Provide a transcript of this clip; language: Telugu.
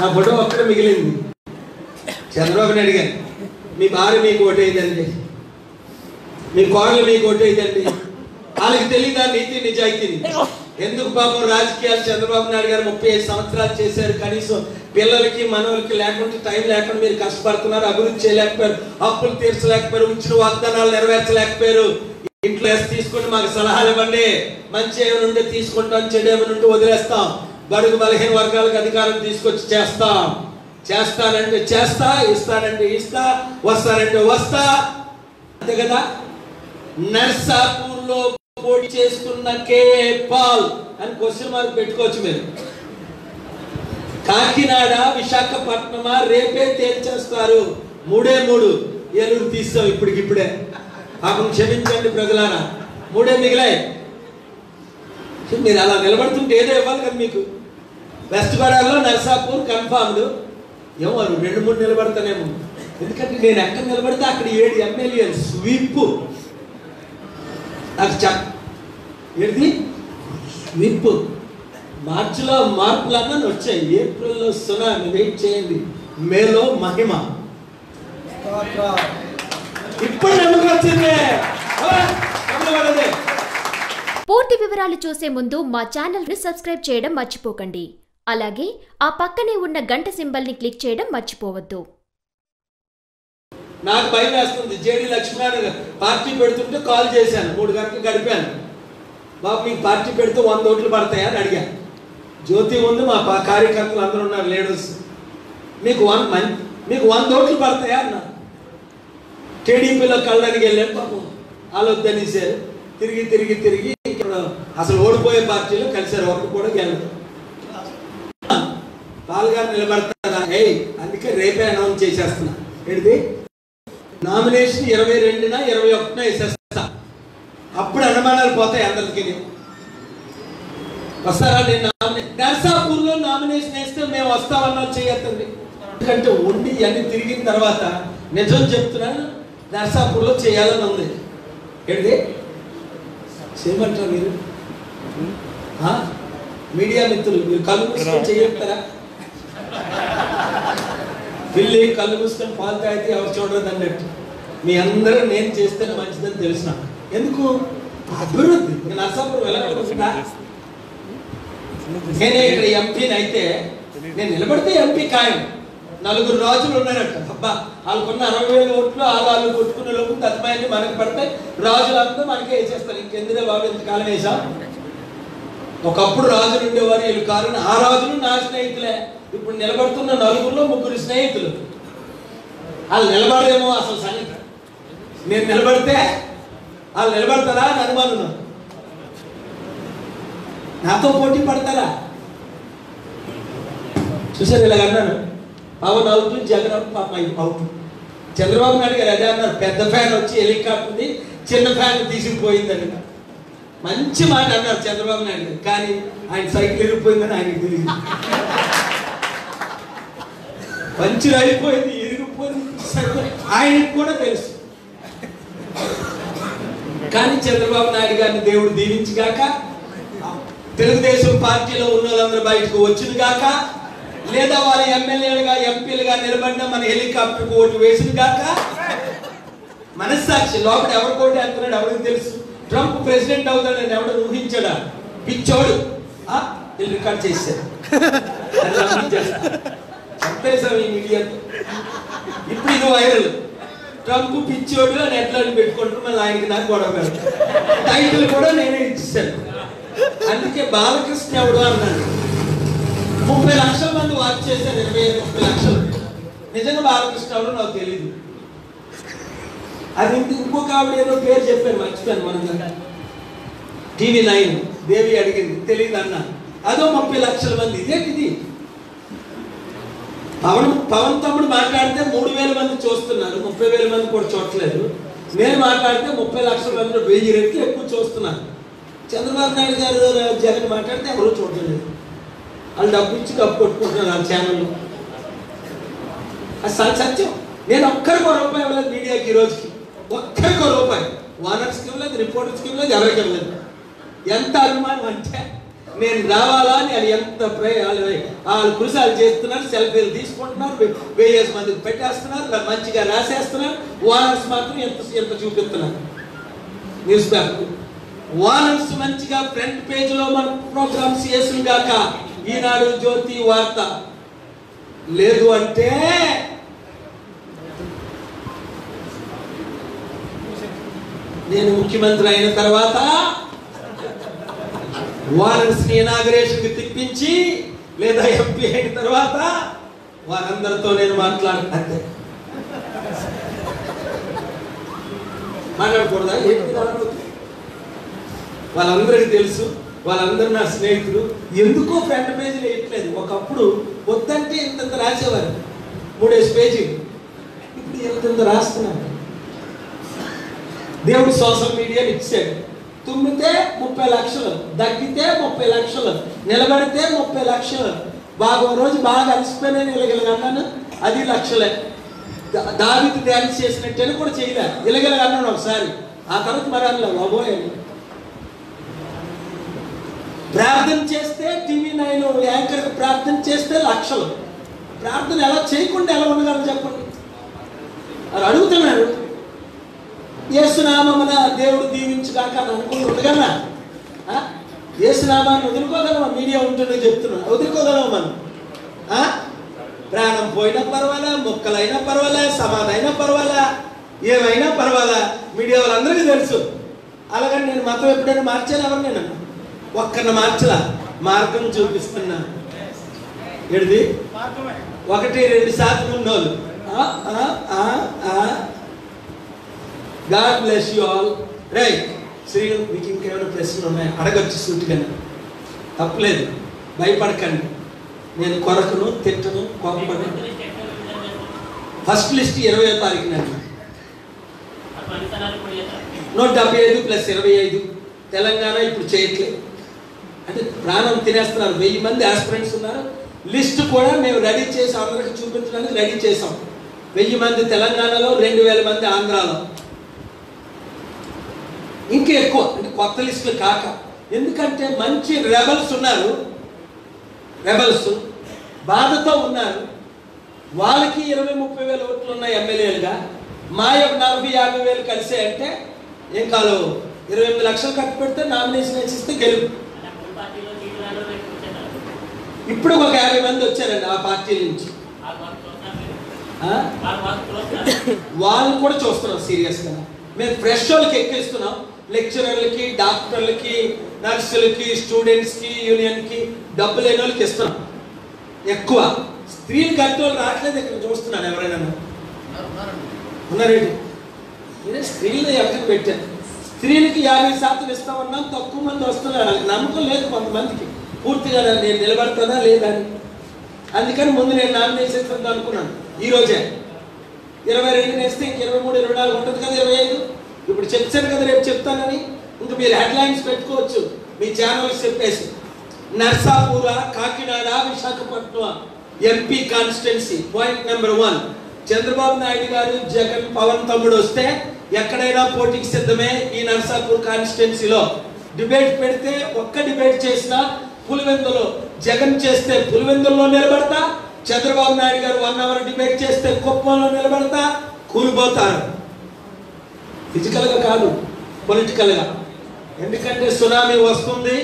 నా ఫోటో ఒక్కడే మిగిలింది. చంద్రబాబుని అడిగాను గారు మీ భార్య మీకు ఓటేదండి మీ కోడలు మీకు ఓటేదండి వాళ్ళకి తెలియదా నీతి నిజాయితీని ఎందుకు పాపం రాజకీయాలు చంద్రబాబు నాయుడు గారు ముప్పై ఐదు సంవత్సరాలు చేశారు. కనీసం పిల్లలకి మనవలకి లేకుండా టైం లేకుండా మీరు కష్టపడుతున్నారు అభివృద్ధి చేయలేకపోయారు. అప్పులు తీర్చలేకపోయారు ఇచ్చిన వాగ్దానాలు నెరవేర్చలేకపోయారు. ఇంట్లో వేసి తీసుకుని మాకు సలహాలు ఇవ్వండి. మంచి ఏమైనా ఉంటే తీసుకుంటాం చెడు ఏమైనా ఉంటే వదిలేస్తాం. బడుగు బలహీన వర్గాలకు అధికారం తీసుకొచ్చి చేస్తాం. చేస్తానంటే చేస్తా ఇస్తానంటే ఇస్తా వస్తానంటే వస్తా. అంతే కదా? నర్సాపూర్లో పోటీ చేస్తున్న కే పాల్ అని క్వశ్చన్ మార్క్ పెట్టుకోవచ్చు మీరు. కాకినాడ విశాఖపట్నమా రేపే తేల్చేస్తారు. మూడే మూడు. ఏలూరు తీస్తాం ఇప్పటికిప్పుడే. పాపం క్షమించండి ప్రజలారా. మూడే మిగిలాయి. మీరు అలా నిలబడుతుంటే ఏదో ఇవ్వాలి కదా మీకు. వెస్ట్ గోదావరిలో నర్సాపూర్ కన్ఫామ్డ్ ఏమో రెండు మూడు నిలబడతానేమో. ఎందుకంటే నేను ఎక్కడ నిలబడితే అక్కడ ఏడు ఎమ్మెల్యే స్వీప్. నాకు చెప్ ఏది స్వీప్. మార్చిలో మార్పులన్నా వచ్చాయి. ఏప్రిల్లో సునామీ వెయిట్ చేయండి. మేలో మహిమ. ఇప్పుడు నమ్మకం వచ్చింది. పూర్తి వివరాలు చూసే ముందు మా ఛానల్ని సబ్స్క్రైబ్ చేయడం మర్చిపోకండి. అలాగే ఆ పక్కనే ఉన్న గంట సింబల్ని క్లిక్ చేయడం మర్చిపోవద్దు. నాకు భయం వేస్తుంది జేడి లక్ష్మీనారాయణ పార్టీ పెడుతుంటే కాల్ చేశాను. మూడు గంటలు గడిపాను. బాబు మీకు పార్టీ పెడితే వంద ఓట్లు పడతాయా అని అడిగాను జ్యోతి ఉంది మా పా- కార్యకర్తలు అందరూ ఉన్నారు లీడర్స్ మీకు వన్ మన్ మీకు వంద ఓట్లు పడతాయా అన్న టీడీపీలో కళ్ళడానికి వెళ్ళాను పాపం. ఆలోచనేసారు తిరిగి తిరిగి తిరిగి ఇక్కడ అసలు ఓడిపోయే పార్టీలో కలిసారు ఒకటి కూడా గెలదు పాల్గారు నిలబడతారా ఏయ్ అందుకే రేపే అనౌన్స్ చేసేస్తున్నా. ఏంటిది? నామినేషన్ ఇరవై రెండున ఇరవై ఒకటిన వేసేస్తా. అప్పుడు అనుమానాలు పోతాయి అందరికి. వస్తారా నేను నర్సాపూర్లో నామినేషన్ వేస్తే మేము వస్తామన్నా చేయొద్దండి. ఎందుకంటే ఉండి అన్ని తిరిగిన తర్వాత నిజం చెప్తున్నాను నర్సాపూర్లో చేయాలని ఉంది. ఏంటి చేయమంటారు మీరు? మీడియా మిత్రులు మీరు కళ్ళు పిల్లి కళ్ళు మూసుకొని పాలు తాగితే ఎవరు చూడదు అన్నట్టు. మీ అందరూ నేను చేస్తేనే మంచిదని తెలిసిన. ఎందుకు? అభివృద్ధి. నేను నర్సాపురం వెళ్ళకుండా నేనే ఇక్కడ ఎంపీని అయితే నేను నిలబడితే ఎంపీ ఖాయం. నలుగురు రాజులు ఉన్నారట. అబ్బా వాళ్ళకున్న అరవై వేల ఓట్లు వాళ్ళు వాళ్ళు కొట్టుకునే లోపు తత్మయాన్ని మనకి పడితే రాజులంతా మనకే వేసేస్తారు. ఇంకెందుకే బాబు ఇంతకాలం వేసాం ఒకప్పుడు రాజులు ఉండేవారు వీళ్ళు కారణం. ఆ రాజులు నా స్నేహితులే. ఇప్పుడు నిలబడుతున్న నలుగురిలో ముగ్గురు స్నేహితులు. వాళ్ళు నిలబడలేమో అసలు సంగతి. నేను నిలబడితే వాళ్ళు నిలబడతారా అని అనుమానం నాతో పోటీ పడతారా? చూసారు ఇలాగ అన్నాను పవన్ అవుట్ జగన్ అవుట్ పాప. అవుట్ చంద్రబాబు నాయుడు గారు అదే అన్నారు. పెద్ద ఫ్యాన్ వచ్చి హెలికాప్టర్ది చిన్న ఫ్యాన్ తీసుకుపోయిందని. మంచి మాట అన్నారు చంద్రబాబు నాయుడు కానీ ఆయన సైకిల్ ఇరిగిపోయిందని ఆయనకు తెలియదు. పంచర్ అయిపోయింది ఇరిగిపోయింది ఆయనకు కూడా తెలుసు. కానీ చంద్రబాబు నాయుడు గారిని దేవుడు దీవించుగాక తెలుగుదేశం పార్టీలో ఉన్న వాళ్ళందరూ బయటకు వచ్చిన గాక లేదా వాళ్ళ ఎమ్మెల్యేలుగా ఎంపీలుగా నిలబడిన మన హెలికాప్టర్కు ఓటు వేసిన గాక మనస్సాక్షి లోపల ఎవరు కోటి అంటున్నాడు ఎవరికి తెలుసు? ట్రంప్ ప్రెసిడెంట్ అవుతాడని ఎవడు ఊహించడా? పిచ్చోడు. ఆ, వీళ్ళు రికార్డ్ చేశారు చంపేశాం ఈ మీడియాతో. ఇప్పుడు ఇది వైరల్. ట్రంప్ పిచ్చోడు అని ఎట్లా అని పెట్టుకుంటారు? మళ్ళీ ఆయనకి నాకు గొడవ టైటిల్ కూడా నేనే ఇచ్చేసాను అందుకే బాలకృష్ణ ఎవడు అన్నాడు. ముప్పై లక్షల మంది వాచ్ చేశారు ఇరవై ఐదు ముప్పై లక్షలు. నిజంగా బాలకృష్ణ ఎవడో నాకు తెలియదు అది ఇంక- ఇంకొక ఆవిడ ఏదో పేరు చెప్పాను మర్చిపోయాను మనం టీవీ నైన్ దేవి అడిగింది తెలియదు అన్న. అదో ముప్పై లక్షల మంది. ఇదేంటిది? పవన్ పవన్ తమ్ముడు మాట్లాడితే మూడు వేల మంది చూస్తున్నారు ముప్పై వేల మంది కూడా చూడట్లేదు. నేను మాట్లాడితే ముప్పై లక్షల మంది వెయ్యి రెట్లు ఎక్కువ చూస్తున్నాను చంద్రబాబు నాయుడు గారు జగన్ మాట్లాడితే ఎవరు చూడలేదు వాళ్ళు డబ్బు ఇచ్చి డబ్బు కొట్టుకుంటున్నారు ఆ ఛానల్లో అది సత్యం. నేను ఒక్కరికి రూపాయి ఇవ్వలేదు మీడియాకి ఈ రోజుకి. ఒక్కరికో రూపాయి ఓనర్స్కి ఇవ్వలేదు రిపోర్టర్స్కి లేదు ఎవరికి లేదు. ఎంత అభిమానం అంటే నేను రావాలా అని వాళ్ళు ఎంత వాళ్ళు వాళ్ళు కృషాలు చేస్తున్నారు సెల్ఫీలు తీసుకుంటున్నారు వె- మందికి పెట్టేస్తున్నారు మంచిగా రాసేస్తున్నారు. వానర్స్ మాత్రం ఎంత ఎంత చూపిస్తున్నారు? News paper. వానర్స్ మంచిగా ఫ్రంట్ పేజ్లో మన ప్రోగ్రామ్స్ చేసిన గాక ఈనాడు జ్యోతి వార్త. లేదు అంటే నేను ముఖ్యమంత్రి అయిన తర్వాత వారన్స్ ఇనాగరేషన్ తిప్పించి లేదా ఎంపీ అయిన తర్వాత వారందరితో నేను మాట్లాడతాను మాట్లాడకూడదా? ఏంటి వాళ్ళందరికీ తెలుసు వాళ్ళందరూ నా స్నేహితులు. ఎందుకో ఫ్రంట్ పేజీలు వేయట్లేదు ఒకప్పుడు వద్దంటే ఇంతంత రాసేవారు. మూడేసి పేజీలు. ఇప్పుడు ఇంతంత రాస్తున్నాను దేవుడు సోషల్ మీడియాని ఇచ్చాడు. తుమ్మితే ముప్పై లక్షలు దగ్గితే ముప్పై లక్షలు నిలబడితే ముప్పై లక్షలు. బాగా రోజు బాగా అలసిపోయినా నిలగలగన్నాను అది లక్షలే. దా- దావీదు డ్యాన్స్ చేసినట్టని కూడా చేయలే. ఇలగలగన్నాను ఒకసారి. ఆ తర్వాత మరి అందులో బాబోయని ప్రార్థన చేస్తే టీవీ నైన్ యాంకర్ ప్రార్థన చేస్తే లక్షలు. ప్రార్థన ఎలా చేయకుండా ఎలా ఉండగలరు చెప్పండి? అది అడుగుతున్నారు యేసునామమున దేవుడు దీవించుగాక అని ఆ? యేసునామాన్ని వదులుకోగలమా మీడియా ఉంటుందని చెప్తున్నాను వదులుకోగలమా మనం? ప్రాణం పోయినా పర్వాలా మొక్కలైనా పర్వాలా సమాధైనా పర్వాలా ఏమైనా పర్వాలా? మీడియా వాళ్ళందరికీ తెలుసు. అలాగని నేను మతం ఎప్పుడైనా మార్చాను ఎవరు నేను ఒక్కరిని మార్చలా? మార్గం చూపిస్తున్నా. ఏడిది? ఒకటి రెండు శాతం ఉన్నోళ్ళు. God bless you all right Sri మీకు ఇంకేమైనా ప్రశ్నలు ఉన్నాయి? అడగచ్చు సూటిగా తప్పలేదు. భయపడకండి. నేను కొరకును తిట్టను కోపను ఫస్ట్ లిస్ట్ ఇరవై తారీఖున నూట డెబ్బై ఐదు ప్లస్ ఇరవై ఐదు. తెలంగాణ ఇప్పుడు చేయట్లేదు. అంటే ప్రాణం తినేస్తున్నారు. వెయ్యి మంది ఆస్పిరెంట్స్ ఉన్నారు. లిస్ట్ కూడా మేము రెడీ చేసి అందరికి చూపించడానికి రెడీ చేసాం వెయ్యి మంది తెలంగాణలో రెండు వేల మంది ఆంధ్రాలో. ఇంకా ఎక్కువ. అంటే కొత్త లిస్టులు కాక. ఎందుకంటే మంచి రెబల్స్ ఉన్నారు. రెబల్స్ బాధతో ఉన్నారు. వాళ్ళకి ఇరవై ముప్పై వేల ఓట్లు ఉన్న ఎమ్మెల్యేలుగా మా యొక్క నలభై యాభై వేలు కలిసే అంటే ఏం కాదు. ఇరవై ఎనిమిది లక్షలు ఖర్చు పెడితే నామినేషన్ వేసిస్తే గెలుపు. ఇప్పుడు ఒక యాభై మంది వచ్చారండి ఆ పార్టీ నుంచి? వాళ్ళు కూడా చూస్తున్నాం సీరియస్గా. మేము ఫ్రెష్ వాళ్ళకి ఎక్కిస్తున్నాం లెక్చరర్లకి డాక్టర్లకి నర్సులకి స్టూడెంట్స్కి యూనియన్కి డబ్బు లేని వాళ్ళకి ఇస్తున్నాం. ఎక్కువ. స్త్రీలు కట్టి రావట్లేదు ఇక్కడ చూస్తున్నాను ఎవరైనా ఉన్నారేంటి నేనే స్త్రీలు ఎవరికి పెట్టాను. స్త్రీలకి యాభై శాతం ఇస్తామన్నాం తక్కువ మంది వస్తున్నారు. నమ్మకం లేదు కొంతమందికి. పూర్తిగా నేను నిలబడతానా లేదా అని. అందుకని ముందు నేను నామినేషన్ ఇద్దాం అనుకున్నాను. ఈ రోజే. ఇరవై రెండు నేస్తే ఇంక ఇరవై మూడు ఇరవై నాలుగు ఉంటుంది కదా ఇరవై ఐదు? ఇప్పుడు చెప్తాను కదా రేపు చెప్తానని. ఇంకా మీరు హెడ్లైన్స్ పెట్టుకోవచ్చు. మీ ఛానల్స్ చెప్పేసి. Narsapura Kakinada Visakhapatnam MP constituency point number one. Chandrababu Naidu garu Jagan Pawan తమ్ముడు వస్తే ఎక్కడైనా పోటీకి సిద్ధమే ఈ నర్సాపూర్ కాన్స్టిట్యున్సీలో. డిబేట్ పెడితే ఒక్క డిబేట్ చేసినా పులివెందులో. జగన్ చేస్తే పులివెందుల్లో నిలబడతా. చంద్రబాబు నాయుడు గారు వన్ అవర్ డిబేట్ చేస్తే కుప్పంలో నిలబడతా. కూలిపోతారు. ఫిజికల్గా కాదు పొలిటికల్గా ఎందుకంటే సునామీ వస్తుంది